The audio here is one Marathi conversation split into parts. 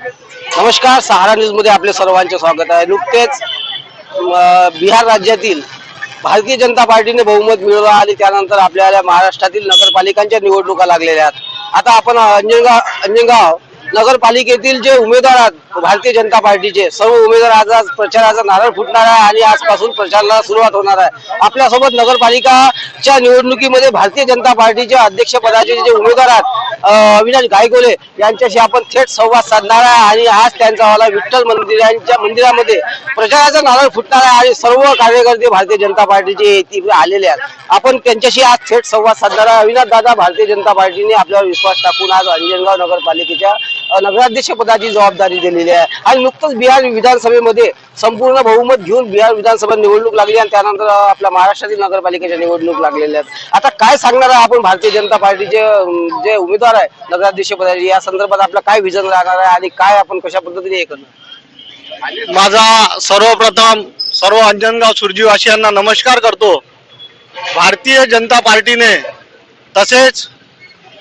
नमस्कार सहारा न्यूजमध्ये आपले सर्वांचे स्वागत आहे. नुकतेच बिहार राज्यातील भारतीय जनता पार्टीने बहुमत मिळवलं आणि त्यानंतर आपल्याला महाराष्ट्रातील नगरपालिकांच्या निवडणुका लागलेल्या आहेत. आता आपण अंजनगाव अंजनगाव नगरपालिकेतील जे उमेदवार आहेत भारतीय जनता पार्टीचे सर्व उमेदवार आज आज प्रचाराचा नारळ फुटणार आहे आणि आजपासून प्रचाराला सुरुवात होणार आहे. आपल्यासोबत नगरपालिकाच्या निवडणुकीमध्ये भारतीय जनता पार्टीच्या अध्यक्षपदाचे जे उमेदवार आहेत अविनाश गायगोले यांच्याशी आपण थेट संवाद साधणार आहे आणि आज त्यांचा वाला विठ्ठल मंदिरांच्या मंदिरामध्ये प्रचाराचा नारळ फुटणार आहे आणि सर्व कार्यकर्ते भारतीय जनता पार्टीचे आलेले आहेत. आपण त्यांच्याशी आज थेट संवाद साधणार आहे. अविनाश दादा भारतीय जनता पार्टीने आपल्यावर विश्वास टाकून आज अंजनगाव नगरपालिकेच्या नगराध्यक्ष पदाची जबाबदारी दिलेली आहे. आणि नुकतंच बिहार विधानसभेमध्ये संपूर्ण बहुमत घेऊन बिहार विधानसभा निवडणूक लागली आणि त्यानंतर आपल्या महाराष्ट्रातील नगरपालिकेच्या निवडणूक लागलेल्या आहेत. आता काय सांगणार आहे आपण भारतीय जनता पार्टीचे जे उमेदवार आहे नगराध्यक्ष पदाचे या संदर्भात आपलं काय विजन राहणार आहे आणि काय आपण कशा पद्धतीने हे करणार? माझा सर्वप्रथम सर्व अंजनगाव सुरजीवासियांना नमस्कार करतो. भारतीय जनता पार्टीने तसेच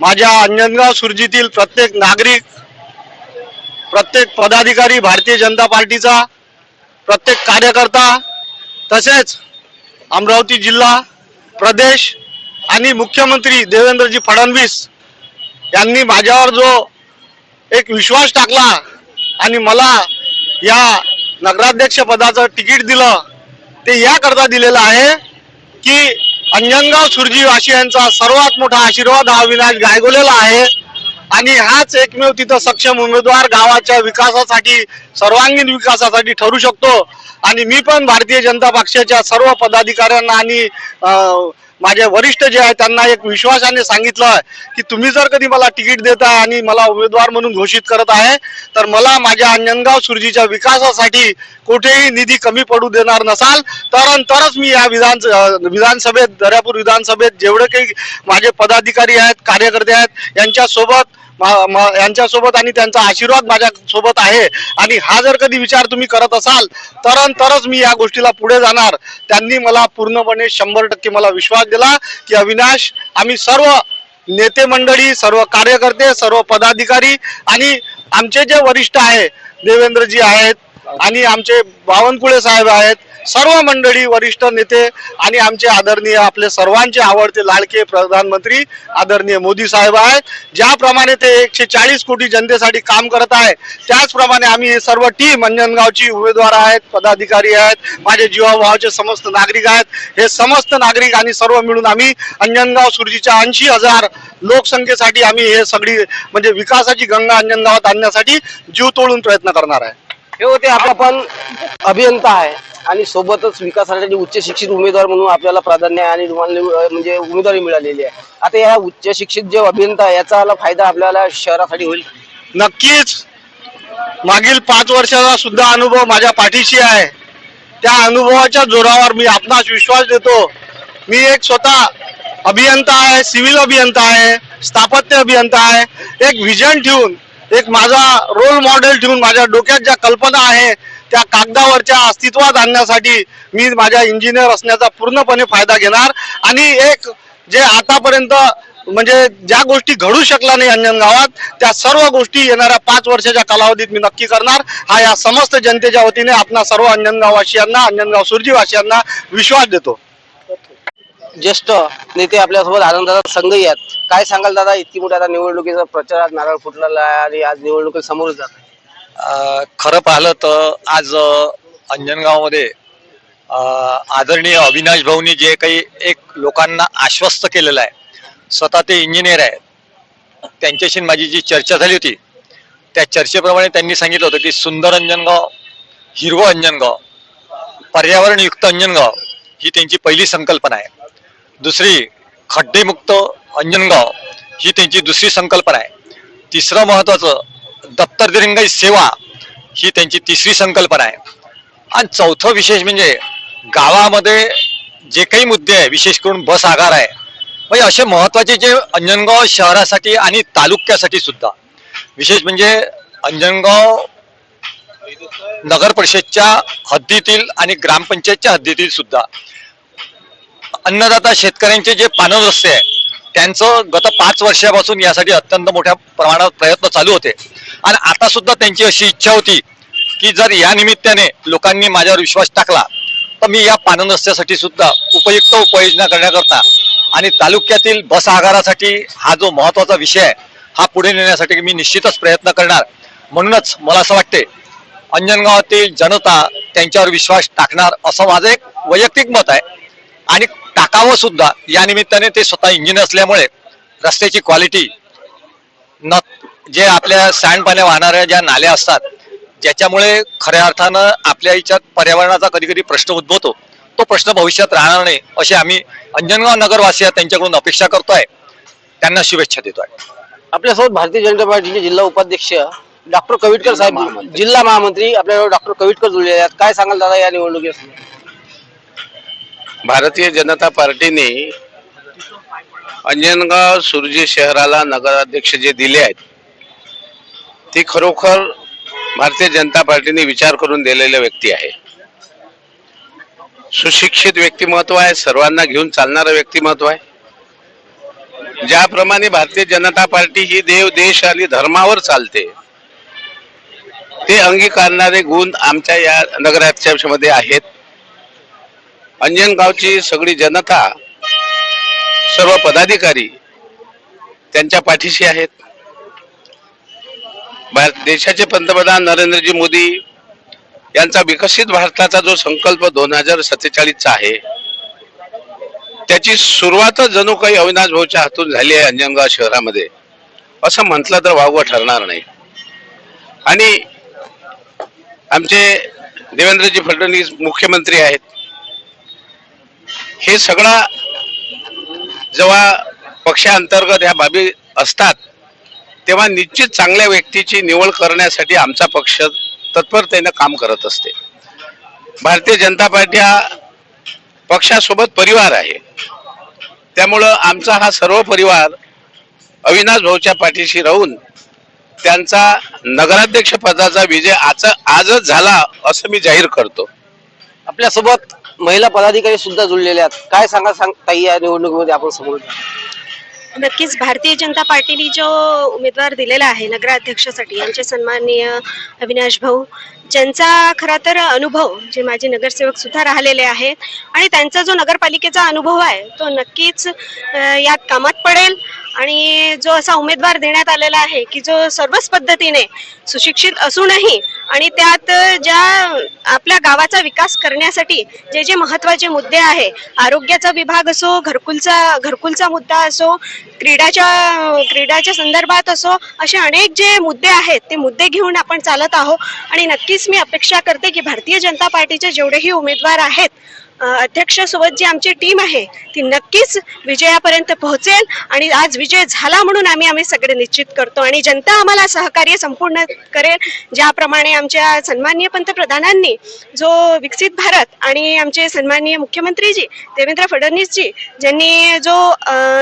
माझ्या अंजनगाव सुरजीतील प्रत्येक नागरिक प्रत्येक पदाधिकारी भारतीय जनता पार्टीचा प्रत्येक कार्यकर्ता तसेच अमरावती जिल्हा प्रदेश आणि मुख्यमंत्री देवेंद्रजी फडणवीस यांनी माझ्यावर जो एक विश्वास टाकला आणि मला या नगराध्यक्ष पदाचं तिकीट दिलं ते याकरता दिलेलं आहे की अंजनगाव सुरजीवासियांचा सर्वात मोठा आशीर्वाद हा विनाश गायगोलेला आहे. आणि हाच एकमेव तिथं सक्षम उमेदवार गावाच्या विकासासाठी सर्वांगीण विकासासाठी ठरू शकतो. आणि मी पण भारतीय जनता पक्षाच्या सर्व पदाधिकाऱ्यांना आणि माझे वरिष्ठ जे आहे त्यांना एक विश्वासाने सांगितलं की तुम्ही जर कधी मला तिकीट देता आणि मला उमेदवार म्हणून घोषित करत आहे तर मला माझ्या अंजनगाव सुरजीच्या विकासासाठी कुठेही निधी कमी पडू देणार नसाल. तर तरच मी या विधान विधानसभेत दर्यापूर विधानसभेत जेवढे काही माझे पदाधिकारी आहेत कार्यकर्ते आहेत यांच्यासोबत यांच्यासोबत आणि त्यांचा आशीर्वाद माझ्या सोबत आहे. आणि हा जर कधी विचार तुम्ही करत असाल तर तरच मी या गोष्टीला पुढे जाणार. त्यांनी मला पूर्णपणे शंभर टक्के मला विश्वास दिला की अविनाश आम्ही सर्व नेते मंडळी सर्व कार्यकर्ते सर्व पदाधिकारी आणि आमचे जे वरिष्ठ आहे देवेंद्रजी आहेत आणि आमचे बावनकुळे साहेब आहेत सर्व मंडळी वरिष्ठ नेते आणि आमचे आदरणीय आपले सर्वांचे आवडते लाडके प्रधानमंत्री आदरणीय मोदी साहेब आहेत. ज्याप्रमाणे ते एकशे चाळीस कोटी जनतेसाठी काम करत आहे त्याचप्रमाणे आम्ही हे सर्व टीम अंजनगावची उमेदवार आहेत पदाधिकारी आहेत माझे जीवाभावाचे समस्त नागरिक आहेत. हे समस्त नागरिक आणि सर्व मिळून आम्ही अंजनगाव सुरजीच्या ऐंशी हजार लोकसंख्येसाठी आम्ही हे सगळी म्हणजे विकासाची गंगा अंजनगावात आणण्यासाठी जीव तोडून प्रयत्न करणार आहे. हे होते आपला पण अभियंता आहे. आणि सोबतच विकासासाठी उच्च शिक्षित उमेदवार म्हणून आपल्याला प्राधान्य आहे आणि तुम्हाला म्हणजे उमेदवारी मिळालेली आहे. आता या उच्च शिक्षित जे अभियंता याचा फायदा आपल्याला शहरासाठी होईल? नक्कीच. मागील पाच वर्षाचा सुद्धा अनुभव माझ्या पाठीशी आहे. त्या अनुभवाच्या जोरावर मी आपणास विश्वास देतो. मी एक स्वतः अभियंता आहे सिव्हिल अभियंता आहे स्थापत्य अभियंता आहे. एक व्हिजन ठेवून एक माझा रोल मॉडेल ठेवून माझ्या डोक्यात ज्या कल्पना आहे त्या कागदावरच्या अस्तित्वात आणण्यासाठी मी माझ्या इंजिनियर असण्याचा पूर्णपणे फायदा घेणार. आणि एक जे आतापर्यंत म्हणजे ज्या गोष्टी घडू शकल्या नाही अंजनगावात त्या सर्व गोष्टी येणाऱ्या पाच वर्षाच्या कालावधीत मी नक्की करणार. हा या समस्त जनतेच्या वतीने आपणा सर्व अंजनगाववासियांना अंजनगाव सुरजीवासियांना विश्वास देतो. ज्येष्ठ नेते आपल्यासोबत आनंदाचा संघही आहेत. काय सांगाल दादा? इतकी मोठी आता निवडणुकीचा प्रचारात नारळ फुटलेला आहे आणि आज निवडणुकी समोर जात आहे. अ, खरं पाहिलं तर आज अ, अंजनगावमध्ये अ, आदरणीय अविनाश भाऊनी जे काही एक लोकांना आश्वस्त केलेलं आहे स्वतः ते इंजिनियर आहेत. त्यांच्याशी माझी जी चर्चा झाली होती त्या चर्चेप्रमाणे त्यांनी सांगितलं होतं की सुंदर अंजनगाव हिरवं अंजनगाव पर्यावरणयुक्त अंजनगाव ही त्यांची पहिली संकल्पना आहे. दुसरी खड्डेमुक्त अंजनगाव. ही त्यांची दुसरी संकल्पना आहे. तिसरं महत्वाचं दप्तर दिरंगाई सेवा ही त्यांची तिसरी संकल्पना आहे. आणि चौथं विशेष म्हणजे गावामध्ये जे काही मुद्दे आहे विशेष करून बस आगार आहे म्हणजे असे महत्त्वाचे जे अंजनगाव शहरासाठी आणि तालुक्यासाठी सुद्धा विशेष म्हणजे अंजनगाव नगर परिषदच्या हद्दीतील आणि ग्रामपंचायतच्या हद्दीतील सुद्धा अन्नदाता शेतकऱ्यांचे जे पानव रस्ते आहे त्यांचं गत पाच वर्षापासून यासाठी अत्यंत मोठ्या प्रमाणात प्रयत्न चालू होते. आणि आता सुद्धा त्यांची अशी इच्छा होती की जर या निमित्ताने लोकांनी माझ्यावर विश्वास टाकला तर मी या पानन रस्त्यासाठी सुद्धा उपयुक्त उपाययोजना करण्याकरता आणि तालुक्यातील बस आगारासाठी हा जो महत्त्वाचा विषय आहे हा पुढे नेण्यासाठी मी निश्चितच प्रयत्न करणार. म्हणूनच मला असं वाटते अंजनगावातील जनता त्यांच्यावर विश्वास टाकणार असं माझं एक वैयक्तिक मत आहे. आणि टाकावं सुद्धा. या निमित्ताने ते स्वतः इंजिन असल्यामुळे रस्त्याची क्वालिटी न जे आपल्या सांडपाण्या वाहणाऱ्या ज्या नाल्या असतात ज्याच्यामुळे खऱ्या अर्थानं आपल्या याच्यात पर्यावरणाचा कधी कधी प्रश्न उद्भवतो. तो प्रश्न भविष्यात राहणार नाही अशी आम्ही अंजनगाव नगरवासिया त्यांच्याकडून अपेक्षा करतोय. त्यांना शुभेच्छा देतोय. आपल्यासोबत भारतीय जनता पार्टीचे जिल्हा उपाध्यक्ष डॉक्टर कविटकर साहेब जिल्हा महामंत्री आपल्याला डॉक्टर कविटकर जुळले आहेत. काय सांगाल दादा या निवडणुकीत भारतीय जनता पार्टीने अंजनगाव सुरजी शहराला नगराध्यक्ष जे दिले आहेत. ते खरोखर भारतीय जनता पार्टीने विचार करून दिलेल्या व्यक्ती आहे. सुशिक्षित व्यक्तिमत्व आहे सर्वांना घेऊन चालणारं व्यक्तिमत्व आहे. ज्याप्रमाणे भारतीय जनता पार्टी ही देव देश आणि धर्मावर चालते ते अंगीकारणारे गुण आमच्या या नगराध्यक्षामध्ये आहेत. अंजनगावची सगळी जनता सर्व पदाधिकारी त्यांच्या पाठीशी आहेत. भारत देशाचे पंतप्रधान नरेंद्रजी मोदी यांचा विकसित भारताचा जो संकल्प दोन हजार सत्तेचाळीसचा आहे त्याची सुरुवातच जणू काही अविनाश भाऊच्या हातून झाली आहे अंजनगाव शहरामध्ये. असं म्हटलं तर वावगं ठरणार नाही. आणि आमचे देवेंद्रजी फडणवीस मुख्यमंत्री आहेत. हे सगळा जेव्हा पक्षांतर्गत ह्या बाबी असतात तेव्हा निश्चित चांगल्या व्यक्तीची निवड करण्यासाठी आमचा पक्ष तत्परतेनं काम करत असते. भारतीय जनता पार्टी हा पक्षासोबत परिवार आहे. त्यामुळं आमचा हा सर्व परिवार अविनाश भाऊच्या पाठीशी राहून त्यांचा नगराध्यक्ष पदाचा विजय आज आजच झाला असं मी जाहीर करतो. आपल्यासोबत महिला पदाधिकारी सुद्धा जुळलेले आहेत. काय सांगा सांग ताई या निवडणुकीमध्ये आपण समोर? नक्कीच भारतीय जनता पार्टीने जो उमेदवार दिलेला आहे नगराध्यक्षासाठी यांचे सन्माननीय अविनाश भाऊ ज्यांचा खरा तर अनुभव जे माझे नगरसेवक सुद्धा राहिलेले आहेत आणि त्यांचा जो नगरपालिकेचा अनुभव आहे तो नक्कीच यात कामात पडेल. आणि जो असा उमेदवार देण्यात आलेला आहे की जो सर्वच पद्धतीने सुशिक्षित असूनही आणि त्यात ज्या आपल्या गावाचा विकास करण्यासाठी जे जे महत्त्वाचे मुद्दे आहे आरोग्याचा विभाग असो घरकुलचा घरकुलचा मुद्दा असो क्रीडाच्या क्रीडाच्या संदर्भात असो असे अनेक जे मुद्दे आहेत ते मुद्दे घेऊन आपण चालत आहोत. आणि नक्कीच मी अपेक्षा करते की भारतीय जनता पार्टीचे जेवढेही उमेदवार आहेत अध्यक्षासोबत जी आमची टीम आहे ती नक्कीच विजयापर्यंत पोहोचेल आणि आज विजय झाला म्हणून आम्ही आम्ही सगळे निश्चित करतो आणि जनता आम्हाला सहकार्य संपूर्ण करेल. ज्याप्रमाणे आमच्या सन्माननीय पंतप्रधानांनी जो विकसित भारत आणि आमचे सन्माननीय मुख्यमंत्रीजी देवेंद्र फडणवीसजी ज्यांनी जो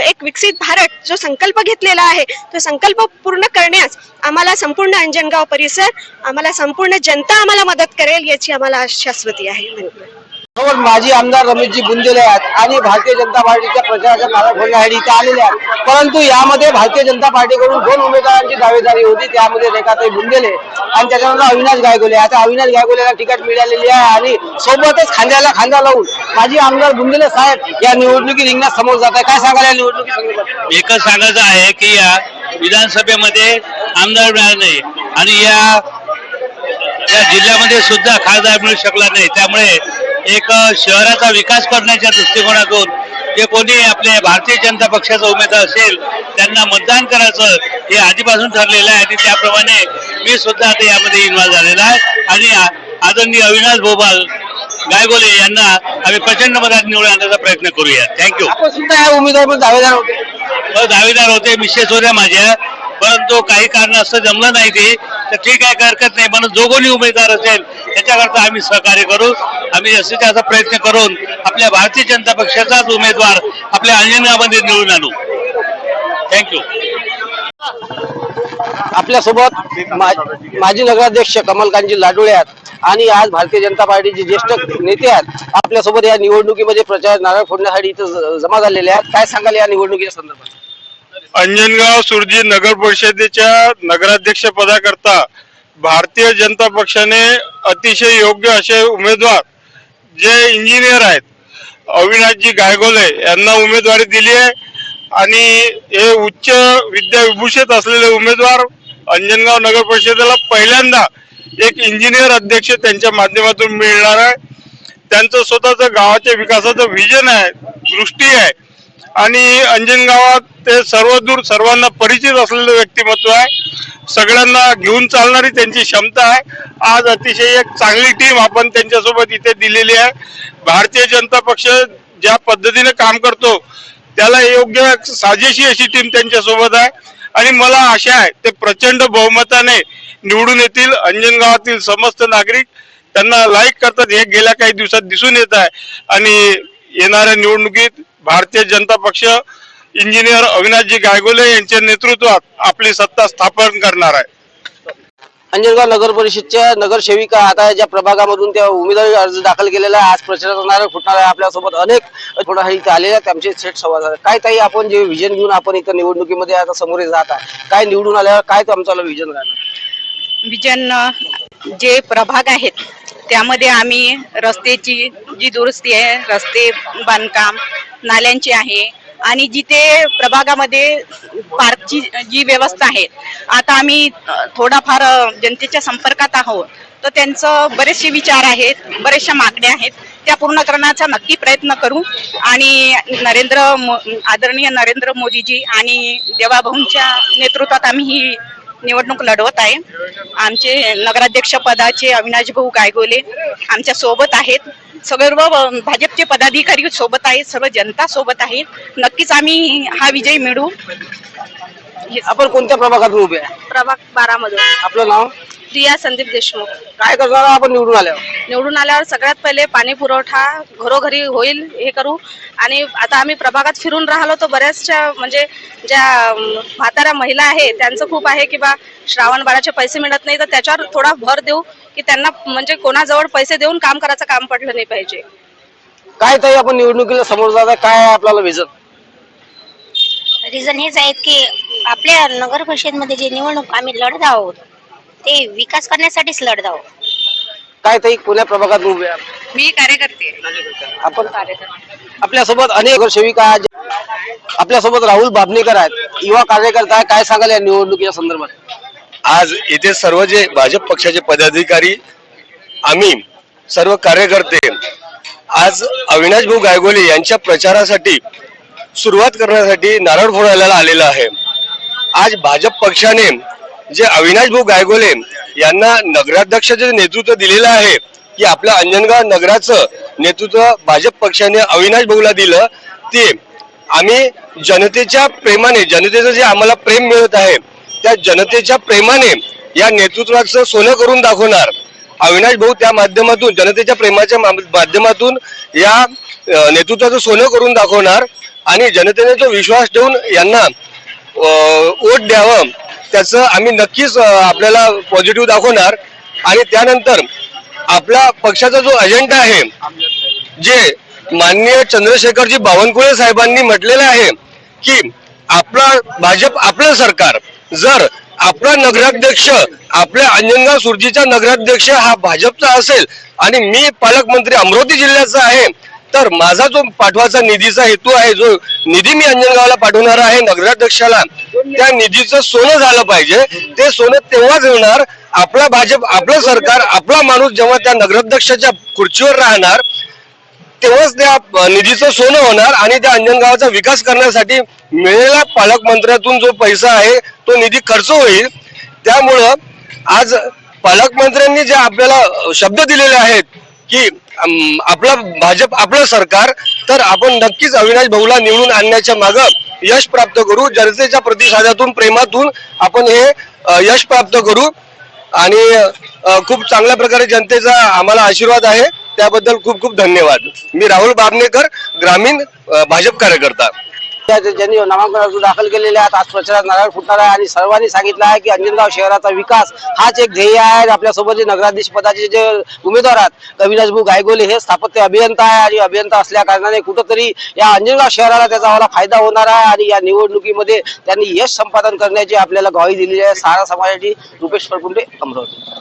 एक विकसित भारत जो संकल्प घेतलेला आहे तो संकल्प पूर्ण करण्यास आम्हाला संपूर्ण अंजनगाव परिसर आम्हाला संपूर्ण जनता आम्हाला मदत करेल याची आम्हाला शाश्वती आहे. धन्यवाद. बरोबर माजी आमदार रमेशजी बुंदेले आहेत आणि भारतीय जनता पार्टीच्या प्रचाराच्या नारा फोडण्यासाठी इथे आलेले आहेत. परंतु यामध्ये भारतीय जनता पार्टीकडून दोन उमेदवारांची दावेदारी होती त्यामध्ये रेखाताई बुंदेले आणि त्याच्यानंतर अविनाश गायगोले. आता अविनाश गायगोलेला तिकीट मिळालेली आहे आणि सोबतच खांद्याला खांदा लावून माजी आमदार बुंदेले साहेब या निवडणुकी रिंगणात समोर जात आहे काय सांगाल या निवडणुकी एकच सांगायचं आहे की या विधानसभेमध्ये आमदार मिळाला नाही आणि या या जिल्ह्यामध्ये सुद्धा खासदार मिळू शकला नाही. त्यामुळे एक शहराचा विकास करण्याच्या दृष्टिकोनातून जे कोणी आपले भारतीय जनता पक्षाचा उमेदवार असेल त्यांना मतदान करायचं हे आधीपासून ठरलेलं आहे आणि त्याप्रमाणे मी सुद्धा आता यामध्ये इन्व्हॉल्व झालेला आहे. आणि आदरणीय अविनाश भोपाल गायगोले यांना आम्ही प्रचंड मतात निवडून आणण्याचा प्रयत्न करूया. थँक्यू आपण सुद्धा या उमेदवार दावेदार होते. अ, दावेदार होते मिसेस होत्या माझ्या परंतु काही कारणास्तव जमलं नाही ते. तर ठीक आहे हरकत नाही म्हणून जो कोणी उमेदवार असेल त्याच्याकरता आम्ही सहकार्य करू. आम्ही जास्तीत जास्त प्रयत्न करून आपल्या भारतीय जनता पक्षाचाच उमेदवार आपल्या अंजनगावमध्ये निवडून आणू. थँक्यू आपल्यासोबत माजी नगराध्यक्ष कमलकांतजी लाडोळे आहेत आणि आज भारतीय जनता पार्टीचे ज्येष्ठ नेते आहेत. आपल्यासोबत या निवडणुकीमध्ये प्रचार नारळ फोडण्यासाठी इथं जमा झालेले आहेत. काय सांगाल या निवडणुकीच्या संदर्भात? अंजनगाव सुरजी नगर परिषदेच्या नगराध्यक्ष पदाकरता भारतीय जनता पक्षाने अतिशय योग्य असे उमेदवार जे इंजिनियर आहेत अविनाशजी गायगोले यांना उमेदवारी दिली आहे. आणि हे उच्च विद्या विभूषित असलेले उमेदवार अंजनगाव नगर परिषदेला पहिल्यांदा एक इंजिनियर अध्यक्ष त्यांच्या माध्यमातून मिळणार आहे. त्यांचं स्वतःचं गावाच्या विकासाचं व्हिजन आहे दृष्टी आहे. आणि अंजनगावात ते सर्वदूर सर्वांना परिचित असलेलं व्यक्तिमत्व आहे. सगळ्यांना घेऊन चालणारी त्यांची क्षमता आहे. आज अतिशय एक चांगली टीम आपण त्यांच्यासोबत इथे दिलेली आहे. भारतीय जनता पक्ष ज्या पद्धतीने काम करतो त्याला योग्य साजेशी अशी टीम त्यांच्यासोबत आहे. आणि मला आशा आहे ते प्रचंड बहुमताने निवडून येतील. अंजन गावातील समस्त नागरिक त्यांना लाईक करतात. हे गेल्या काही दिवसात दिसून येत आहे. आणि येणाऱ्या निवडणुकीत भारतीय जनता पक्ष इंजिनियर अविनाशजी गायगोले यांच्या नेतृत्वात आपली सत्ता स्थापन करणार आहे. अंजनगाव नगर परिषदच्या नगरसेविका आता ज्या प्रभागामधून त्या उमेदवारी अर्ज दाखल केलेला आहे आज प्रचारात होणार फुटणार आहे आपल्यासोबत अनेक थोडा इथे आलेले आहेत. त्यांचे थेट संवाद आहे. काय ताई आपण जे विजन घेऊन आपण इथं निवडणुकीमध्ये आता समोर जात आहे काय निवडून आल्यावर काय तुमचं विजन राहणार? विजन जे प्रभाग आहेत त्यामध्ये आम्ही रस्त्याची जी दुरुस्ती आहे रस्ते बांधकाम नाल्यांची आहे आणि जिथे प्रभागामध्ये पार्कची जी व्यवस्था आहे आता आम्ही थोडाफार जनतेच्या संपर्कात आहोत तर त्यांचं बरेचसे विचार आहेत बऱ्याचशा मागण्या आहेत त्या पूर्ण करण्याचा नक्की प्रयत्न करू. आणि नरेंद्र मो आदरणीय नरेंद्र मोदीजी आणि देवाभाऊंच्या नेतृत्वात आम्ही ही निवडणूक लढवत आहे. आमचे नगराध्यक्ष पदाचे अविनाश भाऊ गायगोले आमच्यासोबत आहेत. सर्व भाजपचे पदाधिकारी सोबत आहेत सर्व जनता सोबत आहे नक्कीच आम्ही हा विजय मिळू आपण कोणत्या प्रभागातून उभे आहे? प्रभाग बारा मधून आपलं नाव? प्रिया संदीप देशमुख. काय करणार आपण निवडून आल्यावर? निवडून आल्यावर सगळ्यात पहिले पाणी पुरवठा घरोघरी होईल हे करू. आणि आता आम्ही प्रभागात फिरून राहिलो तर बऱ्याचशा म्हणजे ज्या म्हाताऱ्या महिला आहे त्यांचं खूप आहे की बा श्रावण बाळाचे पैसे मिळत नाही तर त्याच्यावर थोडा भर देऊ की त्यांना म्हणजे कोणाजवळ पैसे देऊन काम करायचं काम पडलं नाही पाहिजे. काय ताई आपण निवडणुकीला समोर जात आहे काय आहे आपल्याला विजन रिझन हेच आहेत की आपल्या नगर परिषदमध्ये जे निवडणूक आम्ही लढत आहोत ते विकास करण्यासाठीच लढत आहोत काय ताई कोण्या प्रभागातून उभे आहे मी कार्यकर्ते आपण आपल्यासोबत अनेक आहेत. आपल्यासोबत राहुल बाबनेकर आहेत. युवा कार्यकर्ता आहे काय सांगाल या निवडणुकीच्या संदर्भात? आज इथे सर्व जे भाजप पक्षाचे पदाधिकारी आम्ही सर्व कार्यकर्ते आज अविनाश भाऊ गायगोले यांच्या प्रचारासाठी सुरुवात करण्यासाठी नारळ फोडायला आलेलं आहे. आज भाजप पक्षाने जे अविनाश भाऊ गायगोले यांना नगराध्यक्षाचे नेतृत्व दिलेलं आहे की आपल्या अंजनगाव नगराचं नेतृत्व भाजप पक्षाने अविनाश भाऊला दिलं ते आम्ही जनतेच्या प्रेमाने जनतेचं जे आम्हाला प्रेम मिळत आहे त्या जनतेच्या प्रेमाने या नेतृत्वाचं सोनं करून दाखवणार. अविनाश भाऊ त्या माध्यमातून जनतेच्या प्रेमाच्या मा- माध्यमातून या नेतृत्वाचं सोनं करून दाखवणार आणि जनतेने जो विश्वास ठेवून यांना वोट द्यावं. त्याचं आम्ही नक्कीच आपल्याला पॉझिटिव्ह दाखवणार. आणि त्यानंतर आपला पक्षाचा जो अजेंडा आहे जे माननीय चंद्रशेखरजी बावनकुळे साहेबांनी म्हटलेलं आहे की आपला भाजप आपलं सरकार जर आपला नगराध्यक्ष आपल्या अंजनगाव सुरजीचा नगराध्यक्ष हा भाजपचा असेल आणि मी पालकमंत्री अमरावती जिल्ह्याचा आहे तर माझा जो पाठवाचा निधीचा हेतू आहे जो निधी मी अंजनगावला पाठवणार आहे नगराध्यक्षाला त्या निधीचं सोनं झालं पाहिजे. ते सोनं तेव्हाच होणार आपला भाजप आपलं सरकार आपला माणूस जेव्हा त्या नगराध्यक्षाच्या खुर्चीवर राहणार तेव्हाच त्या निधीचं सोनं होणार आणि त्या अंजनगावाचा विकास करण्यासाठी मिळेला पालकमंत्र्यातून जो पैसा आहे तो निधी खर्च होईल. त्यामुळं आज पालकमंत्र्यांनी जे आपल्याला शब्द दिलेले आहेत की आपलं भाजप आपलं सरकार तर आपण नक्कीच अविनाश भाऊला निवडून आणण्याच्या मागं यश प्राप्त करू जनतेच्या प्रतिसादातून प्रेमातून आपण हे यश प्राप्त करू. आणि खूप चांगल्या प्रकारे जनतेचा आम्हाला आशीर्वाद आहे. त्याबद्दल खूप खूप धन्यवाद. मी राहुल बाबनेकर ग्रामीण भाजप कार्यकर्ता. ज्यांनी नामांकन अर्ज दाखल केलेले आहेत. आज प्रचारात नारळ फुटणार आहे आणि सर्वांनी सांगितलं आहे की अंजनगाव शहराचा विकास हाच एक ध्येय आहे. आपल्यासोबत जे नगराधीश पदाचे जे उमेदवार आहेत कविराज भाऊ गायगोले हे स्थापत्य अभियंता आहे आणि अभियंता असल्या कारणाने कुठंतरी या अंजनगाव शहराला त्याचा मला फायदा होणार आहे आणि या निवडणुकीमध्ये त्यांनी यश संपादन करण्याची आपल्याला ग्वाही दिलेली आहे. सारा समाजाची रुपेश फरकुंडे अमरावती.